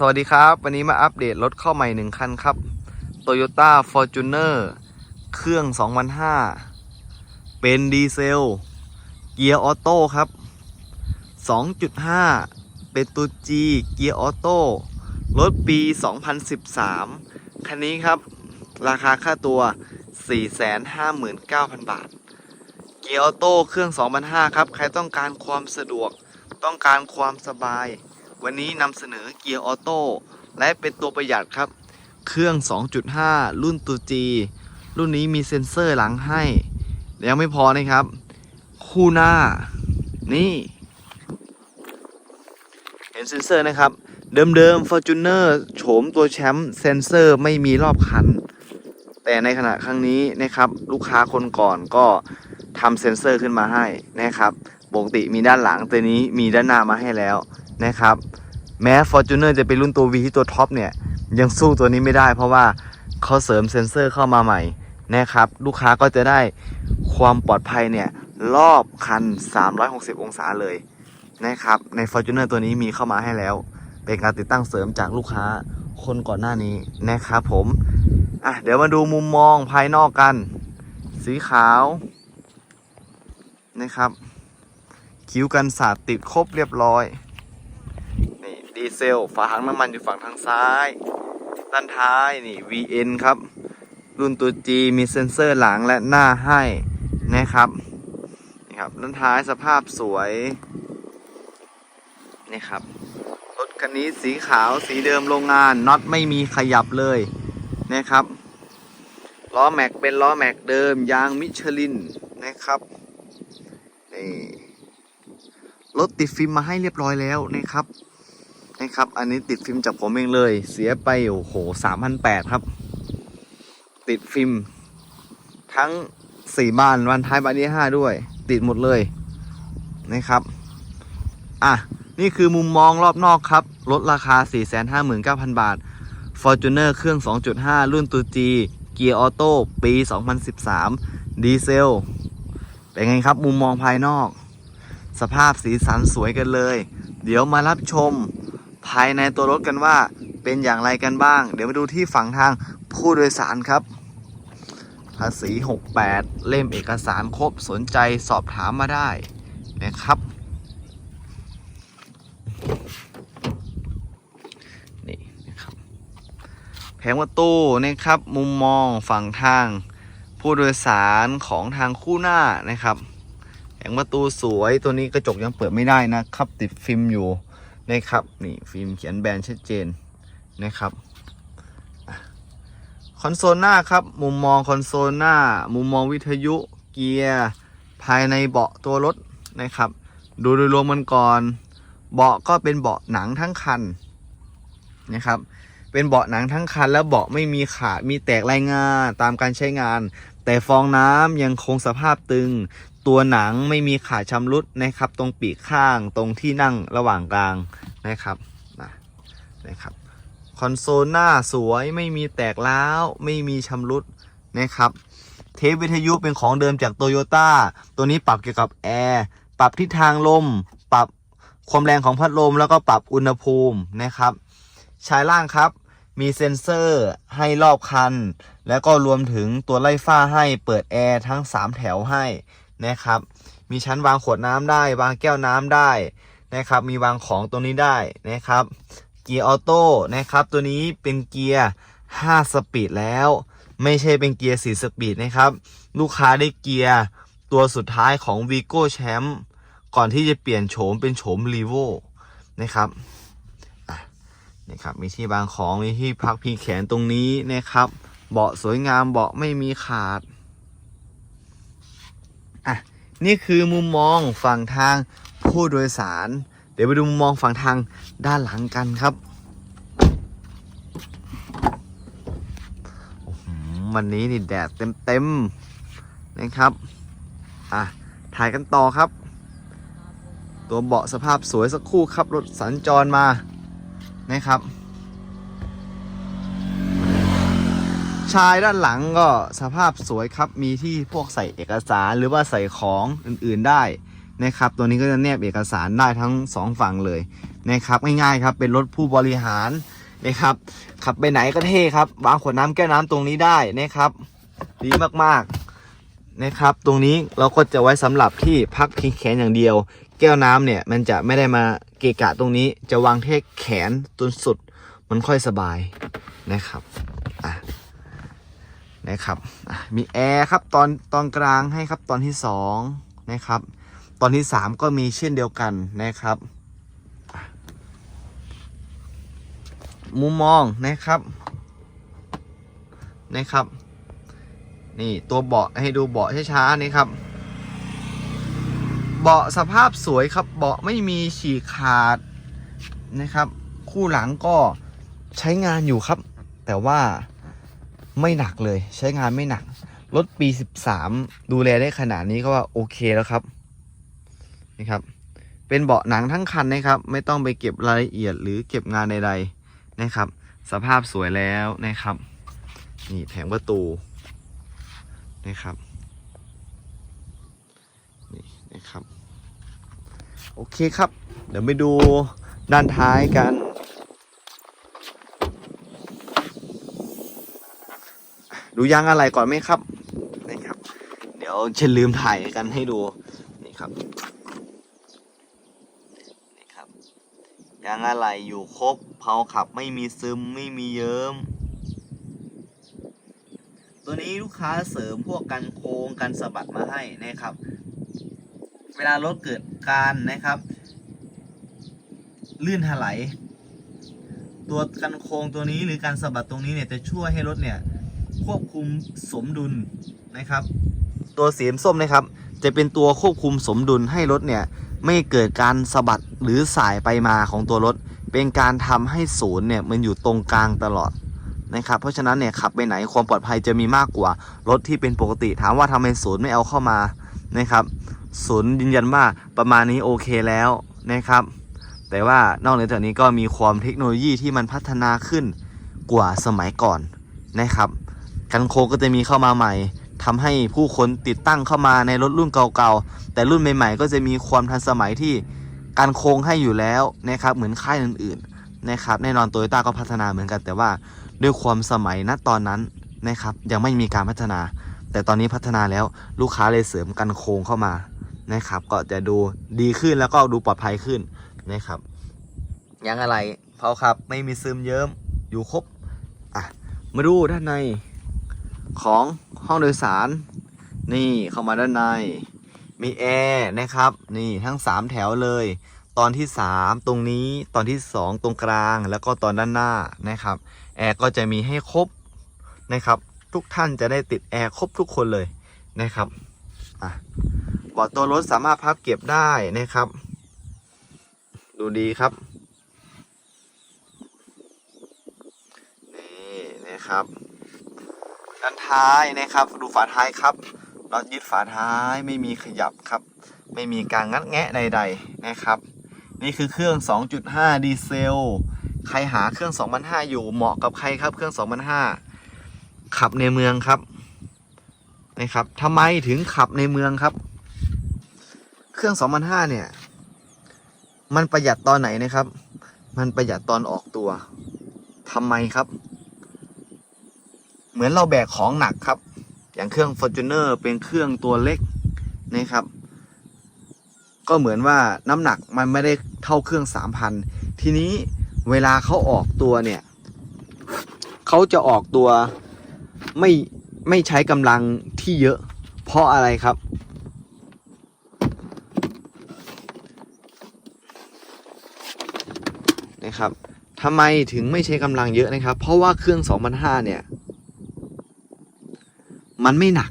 สวัสดีครับ วันนี้มาอัปเดตรถเข้าใหม่หนึ่งคันครับ Toyota Fortuner เครื่อง 2005 เป็นดีเซล เกียร์ออโต้ครับ 2.5 เป็นตัว G เกียร์ออโต้ รถปี 2013 คันนี้ครับ ราคาค่าตัว 459,000 บาท เกียร์ออโต้เครื่อง 2005 ครับ ใครต้องการความสะดวก ต้องการความสบาย วันนี้นำเสนอเกียร์ออโต้และเป็นตัวประหยัดครับ เครื่อง 2.5 รุ่นตัว G รุ่นนี้มีเซ็นเซอร์หลังให้ยังไม่พอนะครับ คู่หน้า นี่ เห็นเซ็นเซอร์นะครับ เดิมๆ Fortuner โฉมตัวแชมป์เซ็นเซอร์ไม่มีรอบคัน แต่ในขณะครั้งนี้นะครับ ลูกค้าคนก่อนก็ทำเซ็นเซอร์ขึ้นมาให้นะครับปกติมีด้านหลังตัวนี้มีด้านหน้ามาให้แล้ว นะครับ แม้ Fortuner จะเป็นรุ่นตัว V ที่ตัวท็อปเนี่ย ยังสู้ตัวนี้ไม่ได้ เพราะว่าเขาเสริมเซ็นเซอร์เข้ามาใหม่นะครับ ลูกค้าก็จะได้ความปลอดภัยเนี่ยรอบคัน 360 องศาเลยนะครับใน Fortuner ตัวนี้มีเข้ามาให้แล้ว เป็นการติดตั้งเสริมจากลูกค้าคนก่อนหน้านี้นะครับผมอะเดี๋ยวมาดูมุมมองภายนอกกัน สีขาวนะครับ คิ้วกันสาดติดครบเรียบร้อย ดีเซล ฝาถังน้ำมันอยู่ฝั่งทางซ้าย ด้านท้ายนี่ VN ครับ รุ่นตัว G มีเซ็นเซอร์หลังและหน้าให้นะครับนี่ครับด้านท้ายสภาพสวยนี่ครับรถคันนี้สีขาวสีเดิมโรงงานน็อตไม่มีขยับเลยนะครับล้อแม็กเป็นล้อแม็กเดิมยางมิชลินนะครับนี่รถติดฟิล์มมาให้เรียบร้อยแล้วนะครับ นะครับ อันนี้ติดฟิล์มจากผมเองเลย เสียไปโอ้โหสามพันแปดครับ ติดฟิล์มทั้งสี่บานวันท้ายบานที่ห้าด้วย ติดหมดเลยนะครับ อะ นี่คือมุมมองรอบนอกครับ ลดราคา 459,000 บาท Fortuner เครื่อง 2.5 รุ่นตัว G เกียร์ออโต้ปี 2013 ดีเซล เป็นไงครับมุมมองภายนอก สภาพสีสันสวยกันเลย เดี๋ยวมารับชม ภายในตัวรถกันว่าเป็นอย่างไรกันบ้าง เดี๋ยวมาดูที่ฝั่งทางผู้โดยสารครับ ภาษี 68 เล่มเอกสารครบสนใจสอบถามมาได้นะครับนี่นะครับ แผงประตูนะครับมุมมองฝั่งทาง ผู้โดยสารของทางคู่หน้านะครับ แผงประตูสวยตัวนี้กระจกยังเปิดไม่ได้นะครับ ติดฟิล์มอยู่ นะครับนี่ฟิล์มเขียนแบรนด์ชัดเจนนะครับคอนโซลหน้าครับ มุมมองคอนโซลหน้า มุมมองวิทยุเกียร์ภายในเบาะตัวรถนะครับ ดูโดยรวมมันก่อน เบาะก็เป็นเบาะหนังทั้งคันนะครับ เป็นเบาะหนังทั้งคัน แล้วเบาะไม่มีขาดมีแตกรายงานตามการใช้งาน แต่ฟองน้ำยังคงสภาพตึง ตัวหนังไม่มีขาชำรุดนะครับ ตรงปีกข้างตรงที่นั่งระหว่างกลางนะครับนะนะครับคอนโซลหน้าสวยไม่มีแตกร้าวไม่มีชำรุดนะครับ เทปวิทยุเป็นของเดิมจากโตโยต้าตัวนี้ปรับเกี่ยวกับแอร์ปรับทิศทางลม ปรับความแรงของพัดลม แล้วก็ปรับอุณหภูมินะครับชายล่างครับมีเซ็นเซอร์ให้รอบคัน แล้วก็รวมถึงตัวไล่ฟ้าให้เปิดแอร์ทั้ง 3 แถวให้ นะครับ มีชั้นวางขวดน้ำได้ วางแก้วน้ำได้นะครับ มีวางของตรงนี้ได้นะครับ เกียร์ออโต้นะครับ ตัวนี้เป็นเกียร์ 5 สปีดแล้ว ไม่ใช่เป็นเกียร์ 4 สปีดนะครับ ลูกค้าได้เกียร์ตัวสุดท้ายของ v i g o Champ ก่อนที่จะเปลี่ยนโฉมเป็นโฉม r e v o นะครับอะครับ มีที่บางของ มีที่พักพิงแขนตรงนี้นะครับ เบาะสวยงาม เบาะไม่มีขาด อะนี่คือมุมมองฝั่งทางผู้โดยสาร เดี๋ยวไปดูมุมมองฝั่งทางด้านหลังกันครับวันนี้นี่แดดเต็มๆนะครับอะถ่ายกันต่อครับ ตัวเบาะสภาพสวยสักครู่ครับรถสัญจรมานะครับ ชายด้านหลังก็สภาพสวยครับมีที่พวกใส่เอกสารหรือว่าใส่ของอื่นๆได้นะครับ ตัวนี้ก็จะแนบเอกสารได้ทั้งสองฝั่งเลยนะครับง่ายๆครับเป็นรถผู้บริหารนะครับขับไปไหนก็เท่ครับวางขวดน้ำแก้วน้ำตรงนี้ได้นะครับ ดีมากๆนะครับ ตรงนี้เราก็จะไว้สำหรับที่พักพิงแขนอย่างเดียว แก้วน้ำเนี่ยมันจะไม่ได้มาเกะกะตรงนี้จะวางเทคแขนจนสุดมันค่อยสบายนะครับ นะครับมีแอร์ครับตอนตอนกลางให้ครับตอนที่สองนะครับตอนที่สามก็มีเช่นเดียวกันนะครับ มุมมองนะครับนะครับ นี่ตัวเบาะให้ดูเบาะช้าๆนี่ครับเบาะสภาพสวยครับเบาะไม่มีฉีกขาดนะครับ คู่หลังก็ใช้งานอยู่ครับ แต่ว่า ไม่หนักเลย ใช้งานไม่หนัก รถปี 13 ดูแลได้ขนาดนี้ก็ว่าโอเคแล้วครับนี่ครับ เป็นเบาะหนังทั้งคันนะครับ ไม่ต้องไปเก็บรายละเอียดหรือเก็บงานใดๆนะครับ สภาพสวยแล้วนะครับ นี่แผงประตูนะครับ นี่นะครับ โอเคครับ เดี๋ยวไปดูด้านท้ายกัน ดูยางอะไรก่อนไหมครับนี่ครับ เดี๋ยวเชนลืมถ่ายกันให้ดูนี่ครับนี่ครับ ยางอะไรอยู่ครบเผาขับไม่มีซึมไม่มีเยิ้มตัวนี้ลูกค้าเสริมพวกกันโค้งกันสะบัดมาให้นะครับ เวลารถเกิดการนะครับ ลื่นถลายตัวกันโค้งตัวนี้หรือการสะบัดตรงนี้เนี่ยจะช่วยให้รถเนี่ย ควบคุมสมดุลนะครับ ตัวสีส้มนะครับ จะเป็นตัวควบคุมสมดุลให้รถเนี่ยไม่เกิดการสะบัดหรือสายไปมาของตัวรถ เป็นการทำให้ศูนย์เนี่ยมันอยู่ตรงกลางตลอดนะครับเพราะฉะนั้นเนี่ยขับไปไหนความปลอดภัยจะมีมากกว่ารถที่เป็นปกติ ถามว่าทำไมศูนย์ไม่เอาเข้ามานะครับศูนย์ยืนยันว่าประมาณนี้โอเคแล้วนะครับ แต่ว่านอกเหนือจากนี้ก็มีความเทคโนโลยีที่มันพัฒนาขึ้นกว่าสมัยก่อนนะครับ กันโคงก็จะมีเข้ามาใหม่ทำให้ผู้คนติดตั้งเข้ามาในรถรุ่นเก่าๆ แต่รุ่นใหม่ๆ ก็จะมีความทันสมัยที่การโคงให้อยู่แล้วนะครับเหมือนค่ายอื่นๆนะครับแน่นอนโตโยต้าก็พัฒนาเหมือนกัน แต่ว่าด้วยความสมัยณตอนนั้นนะครับยังไม่มีการพัฒนา แต่ตอนนี้พัฒนาแล้วลูกค้าเลยเสริมกันโคงเข้ามานะครับก็จะดูดีขึ้นแล้วก็ดูปลอดภัยขึ้นนะครับยังอะไรเพราครับไม่มีซึมเยิ้มอยู่ครบอะมาดูด้านใน ของห้องโดยสาร นี่เข้ามาด้านใน มีแอร์นะครับ นี่ทั้ง 3 แถวเลย ตอนที่ 3 ตรงนี้ตอนที่ 2 ตรงกลางแล้วก็ตอนด้านหน้านะครับ แอร์ก็จะมีให้ครบนะครับ ทุกท่านจะได้ติดแอร์ครบทุกคนเลยนะครับอะเบาะตัวรถสามารถพับเก็บได้นะครับ ดูดีครับนี่นะครับ ด้านท้ายนะครับ ดูฝาท้ายครับน็อตยึดฝาท้ายไม่มีขยับครับ ไม่มีการงัดแงะใด ๆนะครับ นี่คือเครื่อง 2.5 ดีเซล ใครหาเครื่อง2,500อยู่เหมาะกับใครครับ เครื่อง2,500ขับในเมืองครับนะครับทำไมถึงขับในเมืองครับ เครื่อง2,500เนี่ย มันประหยัดตอนไหนนะครับ มันประหยัดตอนออกตัวทำไมครับ เหมือนเราแบกของหนักครับ อย่างเครื่อง Fortuner เป็นเครื่องตัวเล็กนะครับ ก็เหมือนว่าน้ำหนักมันไม่ได้เท่าเครื่อง 3,000 ทีนี้เวลาเขาออกตัวเนี่ยเขาจะออกตัวไม่ไม่ใช้กำลังที่เยอะ เพราะอะไรครับ นะครับทำไมถึงไม่ใช้กำลังเยอะนะครับ เพราะว่าเครื่อง2,500เนี่ย มันไม่หนัก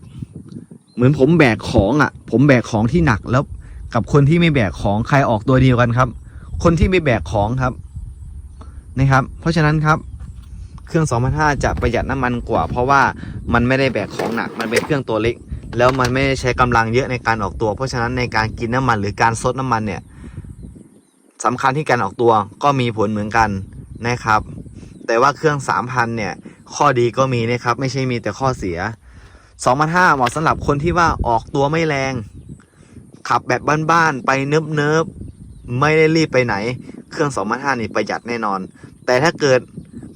เหมือนผมแบกของอะ่ะ ผมแบกของที่หนักแล้ว กับคนที่ไม่แบกของใครออกตัวเดียวกันครับ คนที่ไม่แบกของครับนะครับ เพราะฉะนั้นครับ เครื่อง2,500จะประหยัดน้ำมันกว่า เพราะว่ามันไม่ได้แบกของหนัก มันเป็นเครื่องตัวเล็ก แล้วมันไม่ได้ใช้กำลังเยอะในการออกตัว เพราะฉะนั้นในการกินน้ำมันหรือการซดน้ำมันเนี่ยสำคัญที่การออกตัวก็มีผลเหมือนกันนะครับ แต่ว่าเครื่อง 3,000 เนี่ย ข้อดีก็มีนะครับ ไม่ใช่มีแต่ข้อเสีย 2,500เหมาะสำหรับคนที่ว่าออกตัวไม่แรง ขับแบบบ้านๆไปเนิบๆไม่ได้รีบไปไหน เครื่อง2,500นี่ประหยัดแน่นอน แต่ถ้าเกิด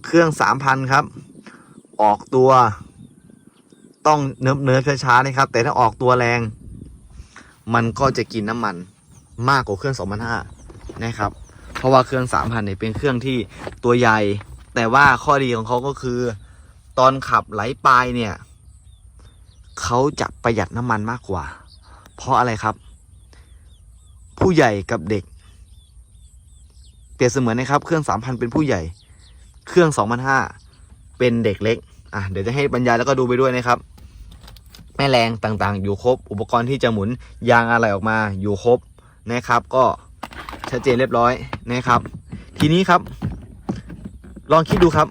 เครื่อง 3,000 ครับ ออกตัวต้องเนิบเนิบๆช้าๆนะครับ แต่ถ้าออกตัวแรง มันก็จะกินน้ำมันมากกว่าเครื่อง2,500นะครับ เพราะว่าเครื่อง 3,000เนี่ยเป็นเครื่องที่ตัวใหญ่ แต่ว่าข้อดีของเขาก็คือ ตอนขับไหลปลายเนี่ย เขาจะประหยัดน้ำมันมากกว่า เพราะอะไรครับ ผู้ใหญ่กับเด็ก เปรียบเสมือนนะครับ เครื่อง 3,000 เป็นผู้ใหญ่ เครื่อง 2,500 เป็นเด็กเล็กอะเดี๋ยวจะให้บรรยายแล้วก็ดูไปด้วยนะครับ แม่แรงต่างๆ อยู่ครบ อุปกรณ์ที่จะหมุนยางอะไรออกมาอยู่ครบนะครับ ก็ชัดเจนเรียบร้อยนะครับ ทีนี้ครับ ลองคิดดูครับ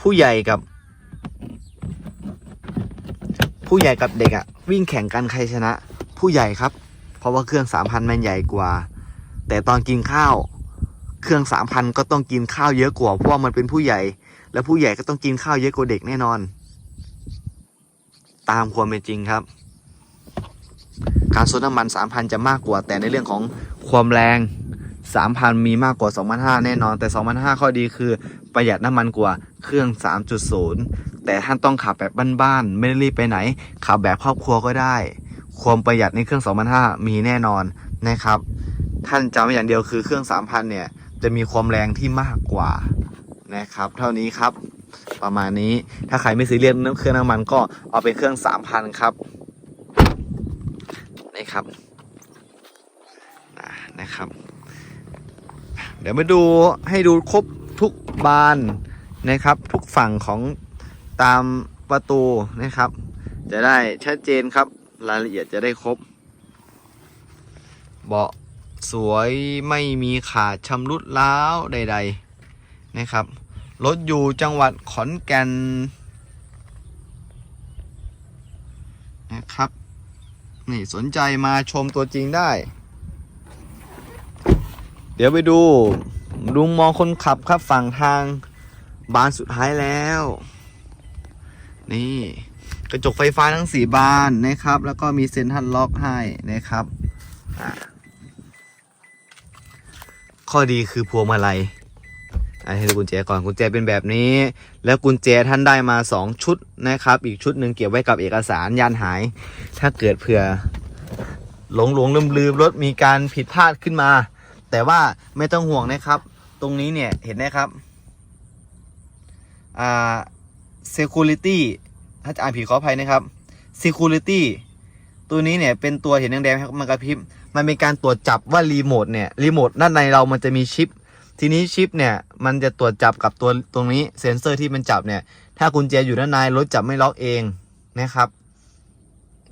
ผู้ใหญ่กับ ผู้ใหญ่กับเด็กอะวิ่งแข่งกันใครชนะ ผู้ใหญ่ครับ เพราะว่าเครื่องสามพันมันใหญ่กว่า แต่ตอนกินข้าว เครื่องสามพันก็ต้องกินข้าวเยอะกว่าเพราะว่ามันเป็นผู้ใหญ่ และผู้ใหญ่ก็ต้องกินข้าวเยอะกว่าเด็กแน่นอน ตามความเป็นจริงครับ การซดน้ำมันสามพันจะมากกว่า แต่ในเรื่องของความแรงสามพันมีมากกว่าสองพันห้าแน่นอน แต่สองพันห้าข้อดีคือ ประหยัดน้ำมันกว่าเครื่องสามจุดศูนย์แต่ท่านต้องขับแบบบ้านๆ ไม่ได้รีบไปไหน ขับแบบครอบครัวก็ได้ ความประหยัดในเครื่อง2,500มีแน่นอนนะครับ ท่านจำไว้อย่างเดียวคือเครื่อง 3,000 เนี่ย จะมีความแรงที่มากกว่านะครับ เท่านี้ครับ ประมาณนี้ ถ้าใครไม่ซีเรียสเรื่องเครื่องน้ำมันก็เอาเป็นเครื่อง 3,000 ครับ นี่ครับ นะครับ เดี๋ยวมาดูให้ดูครบ ทุกบานนะครับ ทุกฝั่งของตามประตูนะครับ จะได้ชัดเจนครับ รายละเอียดจะได้ครบ เบาะสวยไม่มีขาดชำรุดร้าวใด ๆนะครับรถอยู่จังหวัดขอนแก่นนะครับ นี่สนใจมาชมตัวจริงได้ เดี๋ยวไปดู ลุงมองคนขับครับฝั่งทางบานสุดท้ายแล้ว นี่ กระจกไฟฟ้าทั้งสี่บานนะครับ แล้วก็มีเซ็นทรัลล็อกให้นะครับข้อดีคือพวงมาลัยอะให้ดูกุญแจก่อนกุญแจเป็นแบบนี้ แล้วกุญแจท่านได้มา 2 ชุดนะครับ อีกชุดหนึ่งเก็บไว้กับเอกสารยานหาย ถ้าเกิดเผื่อหลงหลงลืมลืมรถมีการผิดพลาดขึ้นมา แต่ว่าไม่ต้องห่วงนะครับ ตรงนี้เนี่ยเห็นไหมครับอ่า security ถ้าจะอ่านผิดขออภัยนะครับ security ตัวนี้เนี่ยเป็นตัวเห็นแดงๆครับมันกระพริบมันเป็นการตรวจจับว่ารีโมทเนี่ยรีโมทด้านในเรามันจะมีชิป ทีนี้ชิปเนี่ยมันจะตรวจจับกับตัวตรงนี้เซ็นเซอร์ที่มันจับเนี่ย ถ้ากุญแจอยู่ด้านในรถจับไม่ล็อกเองนะครับ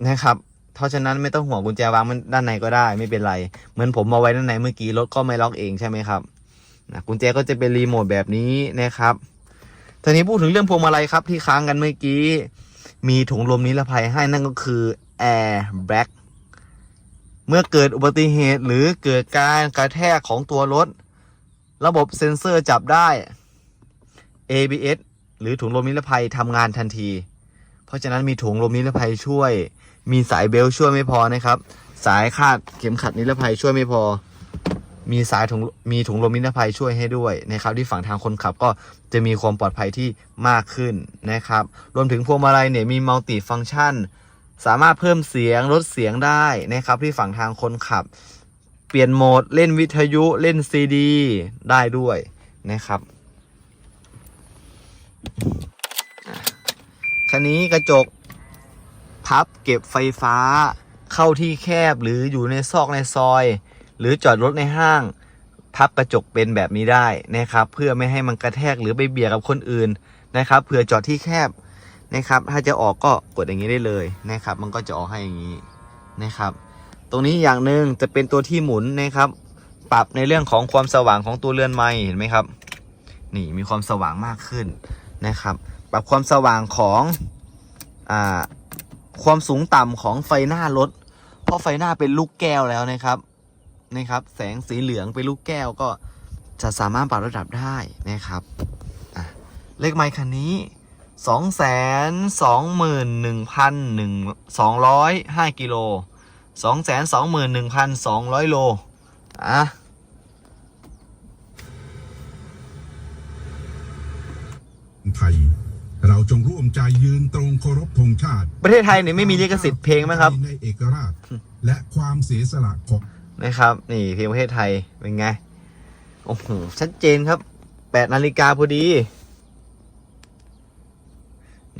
นะครับ เพราะฉะนั้นไม่ต้องห่วงกุญแจวางมันด้านในก็ได้ ไม่เป็นไร เหมือนผมมาไว้ด้านในเมื่อกี้รถก็ไม่ล็อกเองใช่ไหมครับ นะกุญแจก็จะเป็นรีโมทแบบนี้นะครับทีนี้พูดถึงเรื่องพวงมาลัยครับที่ค้างกันเมื่อกี้ มีถุงลมนิรภัยให้นั่นก็คือ Air b a g เมื่อเกิดอุบัติเหตุหรือเกิดการกระแทกของตัวรถ ระบบเซ็นเซอร์จับได้ ABS หรือถุงลมนิรภัยทำงานทันที เพราะฉะนั้นมีถุงลมนิรภัยช่วย มีสายเบลช่วยไม่พอนะครับ สายคาดเข็มขัดนิรภัยช่วยไม่พอ มีสายถุงมีถุงลมนิรภัยช่วยให้ด้วยนะครับ ที่ฝั่งทางคนขับก็จะมีความปลอดภัยที่มากขึ้นนะครับ รวมถึงพวงมาลัยเนี่ยมีมัลติฟัง c t ชัน สามารถเพิ่มเสียงลดเสียงได้นะครับ ที่ฝั่งทางคนขับ เปลี่ยนโหมดเล่นวิทยุเล่นซีดี ได้ด้วยนะครับคันนี้กระจกพับเก็บไฟฟ้าเข้าที่แคบหรืออยู่ในซอกในซอย หรือจอดรถในห้าง พับกระจกเป็นแบบนี้ได้นะครับ เพื่อไม่ให้มันกระแทกหรือไปเบียดกับคนอื่นนะครับเผื่อจอดที่แคบนะครับ ถ้าจะออกก็กดอย่างนี้ได้เลยนะครับ มันก็จะออกให้อย่างนี้นะครับ ตรงนี้อย่างหนึ่งจะเป็นตัวที่หมุนนะครับ ปรับในเรื่องของความสว่างของตัวเรือนไม้เห็นไหมครับ นี่มีความสว่างมากขึ้นนะครับ ปรับความสว่างของอ่าความสูงต่ำของไฟหน้ารถ เพราะไฟหน้าเป็นลูกแก้วแล้วนะครับ นะครับ แสงสีเหลืองไปลูกแก้วก็จะสามารถปรับระดับได้นะครับเลขไมค์คันนี้ 2 2 1 1 2 0 5กิโล221,200 โล อะ ไทย เราจงร่วมใจยืนตรงเคารพธงชาติ ประเทศไทยเนี่ยไม่มีลิขสิทธิ์เพลงไหมครับ ในเอกราช และความเสียสละของ นะครับ นี่เพลงประเทศไทยเป็นไง โอ้โห ชัดเจนครับแปดนาฬิกาพอดี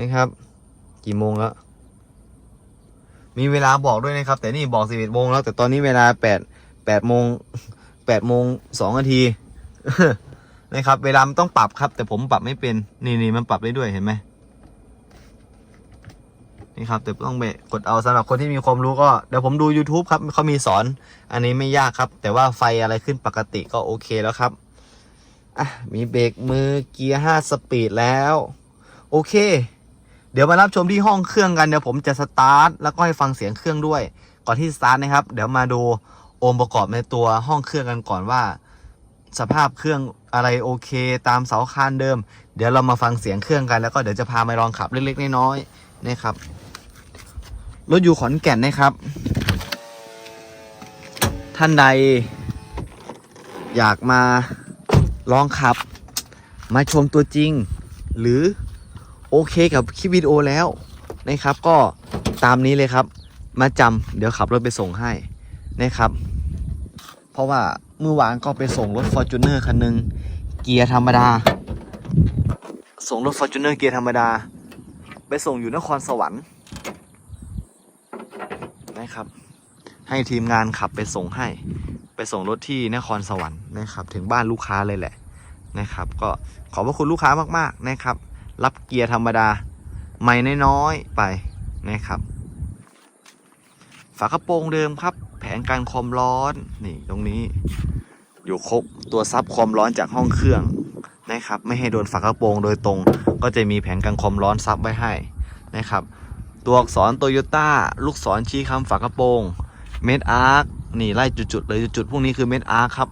นะครับ กี่โมงแล้ว มีเวลาบอกด้วยนะครับ แต่นี่บอกสิบเอ็ดโมงแล้ว แต่ตอนนี้เวลาแปดแปดโมงแปดโมงสองนาทีนะครับ เวลามันต้องปรับครับ แต่ผมปรับไม่เป็น นี่นี่มันปรับได้ด้วยเห็นไหม นี่ครับแต่ต้องไปกดเอาสำหรับคนที่มีความรู้ก็เดี๋ยวผมดู YouTube ครับเขามีสอน อันนี้ไม่ยากครับ แต่ว่าไฟอะไรขึ้นปกติก็โอเคแล้วครับอะมีเบรกมือเกียร์ห้าสปีดแล้ว โอเค เดี๋ยวมารับชมที่ห้องเครื่องกันเดี๋ยวผมจะสตาร์ทแล้วก็ให้ฟังเสียงเครื่องด้วย ก่อนที่สตาร์ทนะครับ เดี๋ยวมาดูองค์ประกอบในตัวห้องเครื่องกันก่อนว่า สภาพเครื่องอะไรโอเค ตามเสาคานเดิม เดี๋ยวเรามาฟังเสียงเครื่องกันแล้วก็เดี๋ยวจะพามาลองขับเล็กๆน้อยๆนะครับ รถอยู่ขอนแก่นนะครับ ท่านใด อยากมาลองขับ มาชมตัวจริง หรือโอเคกับคลิปวิดีโอแล้วนะครับ ก็ตามนี้เลยครับ มาจำเดี๋ยวขับรถไปส่งให้นะครับ เพราะว่าเมื่อวานก็ไปส่งรถ f o r t u n e r คันหนึ่งเกียร์ธรรมดา ส่งรถ f o r t u n e r เกียร์ธรรมดา ไปส่งอยู่นครสวรรค์ นะครับ ให้ทีมงานขับไปส่งให้ ไปส่งรถที่นครสวรรค์นะครับ ถึงบ้านลูกค้าเลยแหละนะครับ ก็ขอบพระคุณลูกค้ามากๆนะครับ รับเกียร์ธรรมดาไม่น้อยๆไปนะครับ ฝากระโปรงเดิมครับ แผงการความร้อนนี่ตรงนี้อยู่ครบตัวซับความร้อนจากห้องเครื่องนะครับ ไม่ให้โดนฝากระโปรงโดยตรง ก็จะมีแผงกันความร้อนซับไว้ให้นะครับ ตัวอักษรโตโยต้าลูกศรชี้คำฝากระโปรงเม็ดอาร์คนี่ไล่จุดๆเลยจุดๆพวกนี้คือเม็ดอาร์คครับ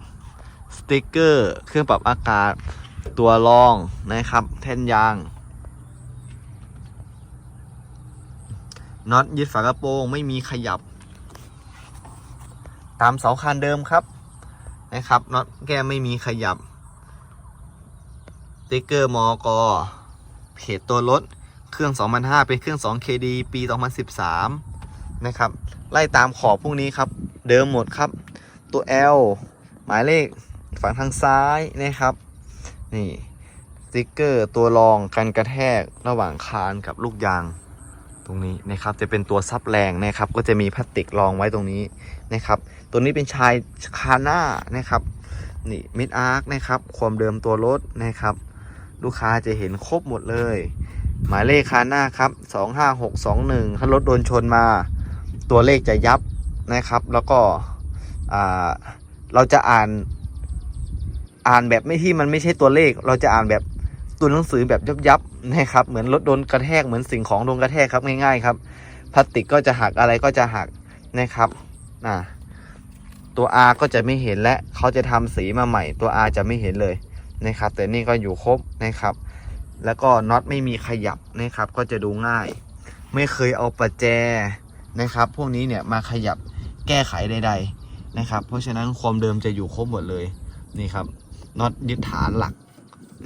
สติกเกอร์เครื่องปรับอากาศ ตัวรองนะครับ แท่นยางน็อตยึดฝากระโปรงไม่มีขยับ ตามเสาคานเดิมครับนะครับน็อตแก้ไม่มีขยับสติ๊กเกอร์มอกเพจตัวรถ เครื่อง 2005 เป็นเครื่อง 2KD ปี 2013 นะครับ ไล่ตามขอบพวกนี้ครับ เดิมหมดครับ ตัว L หมายเลขฝั่งทางซ้ายนะครับ นี่สติ๊กเกอร์ตัวรองกันกระแทกระหว่างคานกับลูกยางตรงนี้นะครับจะเป็นตัวซับแรงนะครับ ก็จะมีพลาสติกรองไว้ตรงนี้นะครับ ตัวนี้เป็นชายคาหน้านะครับนี่มิดอาร์คนะครับ ความเดิมตัวรถนะครับ ลูกค้าจะเห็นครบหมดเลย หมายเลขคาหน้าครับ 25621 ถ้ารถโดนชนมา ตัวเลขจะยับนะครับ แล้วก็เราจะอ่านอ่านแบบไม่ที่มันไม่ใช่ตัวเลข เราจะอ่านแบบตัวหนังสือแบบยับยับๆนะครับ เหมือนรถโดนกระแทกเหมือนสิ่งของโดนกระแทกครับง่ายๆครับ พลาสติกก็จะหักอะไรก็จะหักนะครับอ่าตัว R ก็จะไม่เห็นและเขาจะทำสีมาใหม่ตัว R จะไม่เห็นเลยนะครับ แต่นี่ก็อยู่ครบนะครับ แล้วก็น็อตไม่มีขยับนะครับ ก็จะดูง่าย ไม่เคยเอาประแจนะครับ พวกนี้เนี่ยมาขยับแก้ไขใดๆนะครับ เพราะฉะนั้นความเดิมจะอยู่ครบหมดเลยนี่ครับน็อตยึดฐานหลัก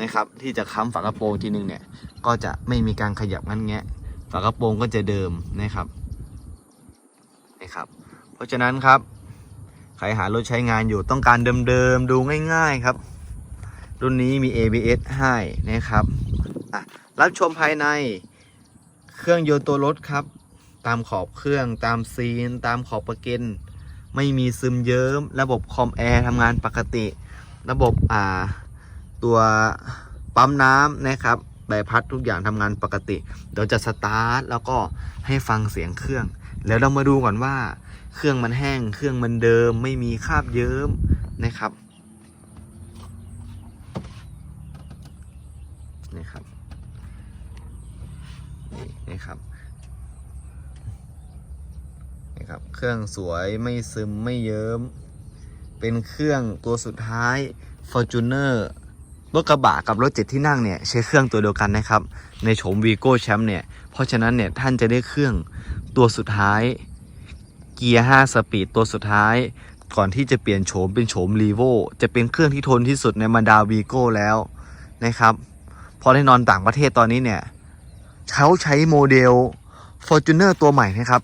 นะครับ ที่จะค้ำฝากระโปรงทีนึงเนี่ยก็จะไม่มีการขยับงั้นแงะฝากระโปรงก็จะเดิมนะครับนะครับ เพราะฉะนั้นครับใครหารถใช้งานอยู่ต้องการเดิมๆดูง่าย ๆครับ รุ่นนี้มี ABS ให้นะครับ อะรับชมภายในเครื่องยนต์ตัวรถครับ ตามขอบเครื่องตามซีน ตามขอบประเก็นไม่มีซึมเยิ้ม ระบบคอมแอร์ทำงานปกติ ระบบอ่าตัวปั๊มน้ำนะครับใบพัดทุกอย่างทำงานปกติ เดี๋ยวจะสตาร์ทแล้วก็ให้ฟังเสียงเครื่อง แล้วเรามาดูก่อนว่า เครื่องมันแห้ง เครื่องมันเดิม ไม่มีคราบเยิ้มนะครับ นี่ครับ นี่นะครับ นี่ครับ เครื่องสวยไม่ซึมไม่เยิ้ม เป็นเครื่องตัวสุดท้าย Fortuner รถกระบะกับรถเจ็ดที่นั่งเนี่ยใช้เครื่องตัวเดียวกันนะครับ ในโฉม Vigo Champ เนี่ย เพราะฉะนั้นเนี่ยท่านจะได้เครื่องตัวสุดท้าย เกียร์5สปีดตัวสุดท้าย ก่อนที่จะเปลี่ยนโฉมเป็นโฉม r e v o จะเป็นเครื่องที่ทนที่สุดในบรรดา Vigo แล้วนะครับพอแน่นอนต่างประเทศตอนนี้เนี่ยเขาใช้โมเดล Fortuner ตัวใหม่นะครับ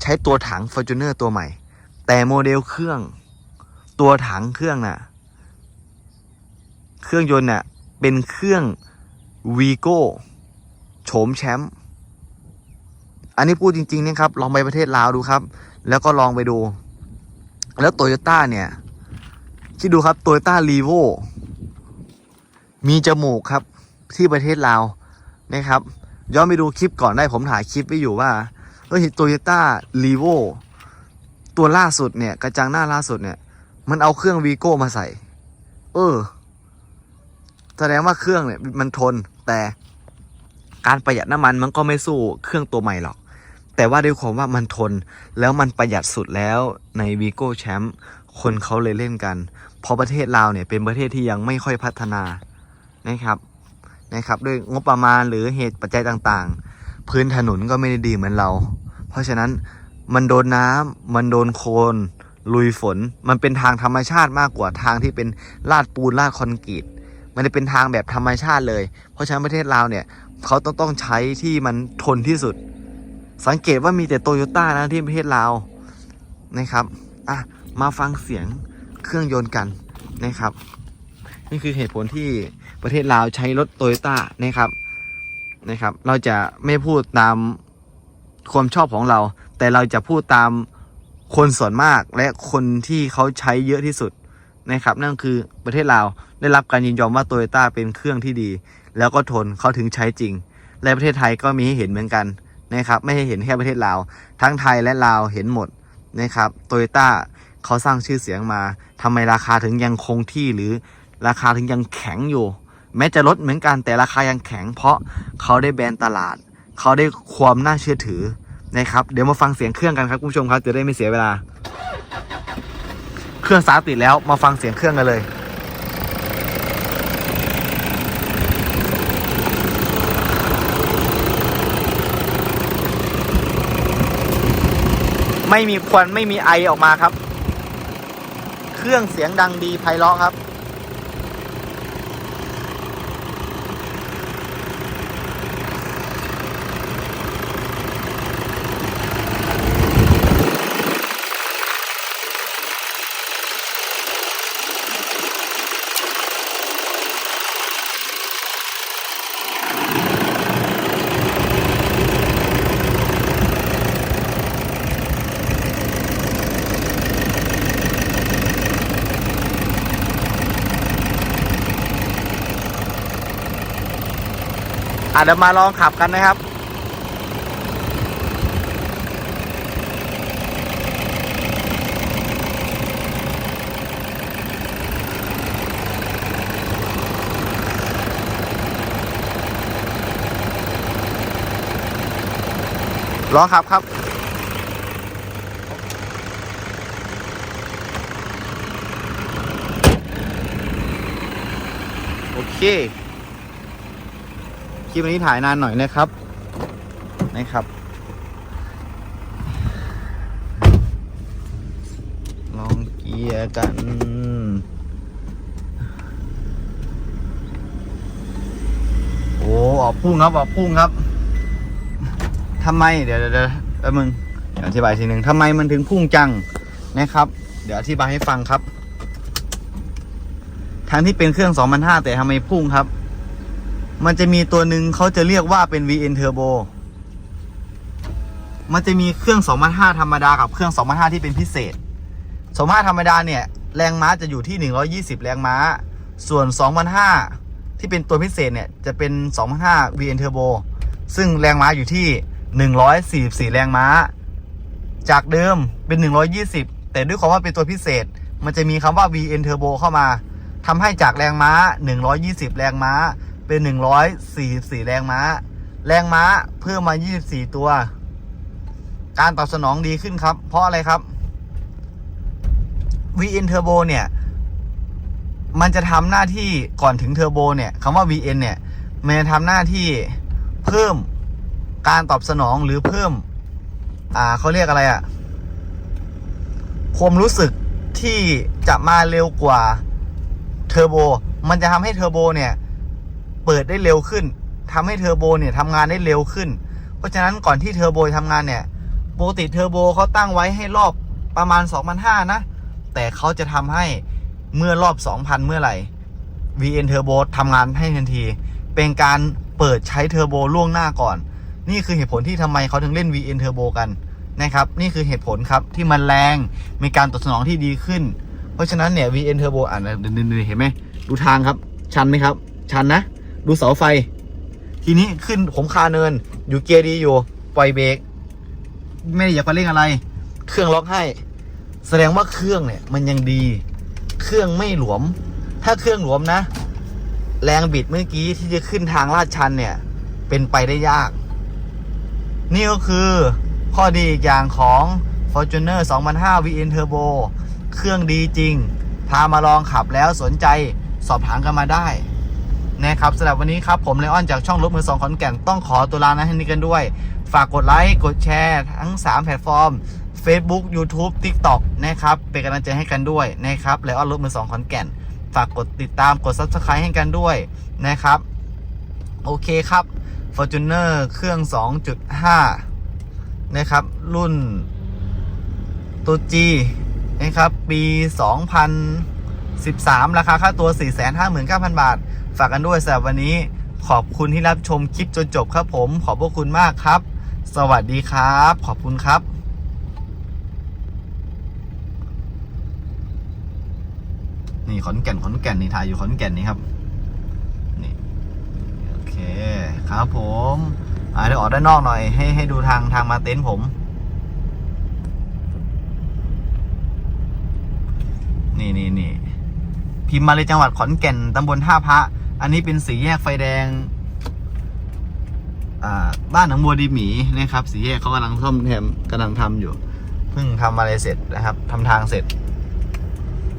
ใช้ตัวถัง Fortuner ตัวใหม่ แต่โมเดลเครื่อง ตัวถังเครื่องน่ะ เครื่องยนต์น่ะ เป็นเครื่อง Vigo โฉมแชมป์อันนี้พูดจริงๆนะครับ ลองไปประเทศลาวดูครับ แล้วก็ลองไปดู แล้วโตโยต้าเนี่ย คิดดูครับโตโยต้ารีโวมีจมูกครับที่ประเทศลาวนะครับ ย้อนไปดูคลิปก่อนได้ผมถ่ายคลิปไว้อยู่ว่า เฮ้ยโตโยต้ารีโวตัวล่าสุดเนี่ย กระจังหน้าล่าสุดเนี่ย มันเอาเครื่องวีโก้มาใส่ เออ แสดงว่าเครื่องเนี่ย มันทนแต่การประหยัดน้ำมันมันก็ไม่สู้เครื่องตัวใหม่หรอก แต่ว่าด้วยความว่ามันทนแล้วมันประหยัดสุดแล้วในวีโก้แชมป์คนเขาเลยเล่นกัน เพราะประเทศลาวเนี่ยเป็นประเทศที่ยังไม่ค่อยพัฒนานะครับนะครับ ด้วยงบประมาณหรือเหตุปัจจัยต่างๆ พื้นถนนก็ไม่ได้ดีเหมือนเรา เพราะฉะนั้นมันโดนน้ำมันโดนโคลนลุยฝน มันเป็นทางธรรมชาติมากกว่าทางที่เป็นลาดปูนลาดคอนกรีต มันจะเป็นทางแบบธรรมชาติเลย เพราะฉะนั้นประเทศลาวเนี่ยเขาต้องต้องใช้ที่มันทนที่สุด สังเกตว่ามีแต่โตโยต้านะที่ประเทศลาวนะครับ อะ มาฟังเสียงเครื่องยนต์กันนะครับ นี่คือเหตุผลที่ประเทศลาวใช้รถโตโยต้านะครับ นะครับ เราจะไม่พูดตามความชอบของเรา แต่เราจะพูดตามคนส่วนมากและคนที่เขาใช้เยอะที่สุดนะครับ นั่นคือประเทศลาวได้รับการยินยอมว่าโตโยต้าเป็นเครื่องที่ดี แล้วก็ทนเขาถึงใช้จริง และประเทศไทยก็มีให้เห็นเหมือนกันนะครับ ไม่ให้เห็นแค่ประเทศลาวทั้งไทยและลาวเห็นหมดนะครับโตโยต้าเขาสร้างชื่อเสียงมาทำไมราคาถึงยังคงที่หรือราคาถึงยังแข็งอยู่ แม้จะลดเหมือนกันแต่ราคายังแข็ง เพราะเขาได้แบรนด์ตลาด เขาได้ความน่าเชื่อถือนะครับ เดี๋ยวมาฟังเสียงเครื่องกันครับคุณผู้ชมครับจะได้ไม่เสียเวลา เครื่องสตาร์ติดแล้วมาฟังเสียงเครื่องกันเลยไม่มีควันไม่มีไอออกมาครับ เครื่องเสียงดังดีไพเราะครับ อาจจะเดี๋ยวมาลองขับกันนะครับ ลองขับครับโอเค ลิปนี้ถ่ายนานหน่อยนะครับนะครับลองเกียร์กันโอ้ออกพุ่งครับออกพุ่งครับทำไมเดี๋ยวเดี๋ยวเดี๋ยวมึงอธิบายทีหนึ่งทำไมมันถึงพุ่งจังนะครับ เดี๋ยวอธิบายให้ฟังครับทั้งที่เป็นเครื่อง2005แต่ทำไมพุ่งครับ มันจะมีตัวหนึ่งเขาจะเรียกว่าเป็น VN Turbo มันจะมีเครื่อง2005ธรรมดากับเครื่อง2005ที่เป็นพิเศษ2005ธรรมดาเนี่ยแรงม้าจะอยู่ที่ 120 แรงม้า ส่วน2005ที่เป็นตัวพิเศษเนี่ยจะเป็น2005 VN Turbo ซึ่งแรงม้าอยู่ที่ 144 แรงม้า จากเดิมเป็น 120 แต่ด้วยความว่าเป็นตัวพิเศษ มันจะมีคำว่า VN Turbo เข้ามาทำให้จากแรงม้า 120 แรงม้า เป็น 144 แรงม้า แรงม้าเพิ่มมา 24 ตัว การตอบสนองดีขึ้นครับ เพราะอะไรครับ VN Turbo เนี่ย มันจะทำหน้าที่ก่อนถึงเทอร์โบเนี่ยคำว่า VN เนี่ย มันจะทำหน้าที่เพิ่มการตอบสนองหรือเพิ่ม อ่าเขาเรียกอะไรอะความรู้สึกที่จะมาเร็วกว่าเทอร์โบ มันจะทำให้เทอร์โบเนี่ย เปิดได้เร็วขึ้นทำให้เทอร์โบเนี่ยทำงานได้เร็วขึ้น เพราะฉะนั้นก่อนที่เทอร์โบจะทำงานเนี่ยปกติเทอร์โบเขาตั้งไว้ให้รอบประมาณ 2,500 นะ แต่เขาจะทำให้เมื่อรอบ 2,000 เมื่อไหร่ VN Turbo ทำงานให้ทันที เป็นการเปิดใช้เทอร์โบล่วงหน้าก่อน นี่คือเหตุผลที่ทำไมเขาถึงเล่น VN Turbo กันนะครับ นี่คือเหตุผลครับที่มันแรง มีการตอบสนองที่ดีขึ้น เพราะฉะนั้นเนี่ย VN Turbo อ่านดูๆๆเห็นไหม ดูทางครับ ชันไหมครับ ชันนะ ดูเสาไฟ ทีนี้ขึ้นผมคาเนิน อยู่เกียร์ดีอยู่ ปล่อยเบรกไม่ได้อยากไปเร่งอะไร เครื่องล็อกให้ แสดงว่าเครื่องเนี่ย มันยังดี เครื่องไม่หลวม ถ้าเครื่องหลวมนะ แรงบิดเมื่อกี้ที่จะขึ้นทางลาดชันเนี่ย เป็นไปได้ยาก นี่ก็คือข้อดีอีกอย่างของ Fortuner 2005 VN Turbo เครื่องดีจริง พามาลองขับแล้วสนใจสอบถามกันมาได้ นะครับสำหรับวันนี้ครับผมเลออนจากช่องรถมือสองขอนแก่นต้องขอตัวลานะที่นี้กันด้วย ฝากกดไลค์กดแชร์ทั้ง 3 แพลตฟอร์ม Facebook YouTube TikTok นะครับเป็นกำลังใจให้กันด้วยนะครับเลออนรถมือสองขอนแก่น ฝากกดติดตามกด Subscribe ให้กันด้วยนะครับโอเคครับ Fortuner เครื่อง 2.5 นะครับ รุ่นตัว G นะครับ ปี 13 ราคาค่าตัว 459,000 บาท ฝากกันด้วยสำหรับวันนี้ขอบคุณที่รับชมคลิปจนจบครับผม ขอบพระคุณมากครับ สวัสดีครับ ขอบคุณครับนี่ขอนแก่นขอนแก่นนี่ถ่ายอยู่ขอนแก่นนี่ครับ นี่โอเคครับผมอ่าเดี๋ยวออกด้านนอกหน่อย ให้ให้ดูทางทางมาเต็นท์ผม นี่นี่นี่ พิมพ์มาเลยจังหวัดขอนแก่นตำบลท่าพระ อันนี้เป็นสีแยกไฟแดงบ้านหนองบัวดีหมีนะครับ สีแยกเขากำลังซ่อมแซมกำลังทำอยู่ เพิ่งทำอะไรเสร็จนะครับทำทางเสร็จ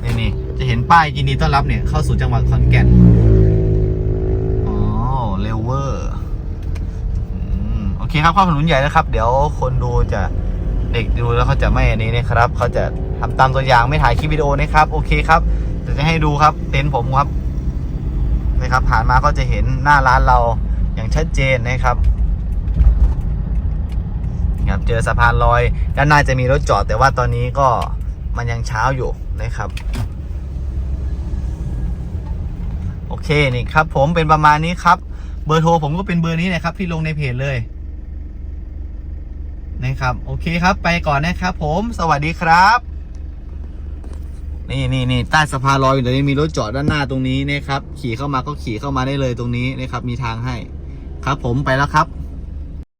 นี่นี่จะเห็นป้ายยินดีต้อนรับเนี่ยเข้าสู่จังหวัดขอนแก่นอ๋อเรเวอร์อืมโอเคครับข้อถนนใหญ่นะครับ เดี๋ยวคนดูจะเด็กดูแล้วเขาจะไม่อันนี้นะครับเขาจะทำตามตัวอย่างไม่ถ่ายคลิปวิดีโอนะครับ โอเคครับ เดี๋ยวจะให้ดูครับเต็นท์ผมครับนะครับ ผ่านมาก็จะเห็นหน้าร้านเราอย่างชัดเจนนะครับครับเจอสะพานลอย ด้านหน้าจะมีรถจอด แต่ว่าตอนนี้ก็มันยังเช้าอยู่นะครับ โอเคนี่ครับ ผมเป็นประมาณนี้ครับ เบอร์โทรผมก็เป็นเบอร์นี้นะครับ ที่ลงในเพจเลยนะครับ โอเคครับ ไปก่อนนะครับ ผม สวัสดีครับ นี่นี่นี่ใต้สะพานลอยเดี๋ยวนี้มีรถจอดด้านหน้าตรงนี้นะครับ ขี่เข้ามาก็ขี่เข้ามาได้เลยตรงนี้นะครับ มีทางให้ ครับผมไปแล้วครับ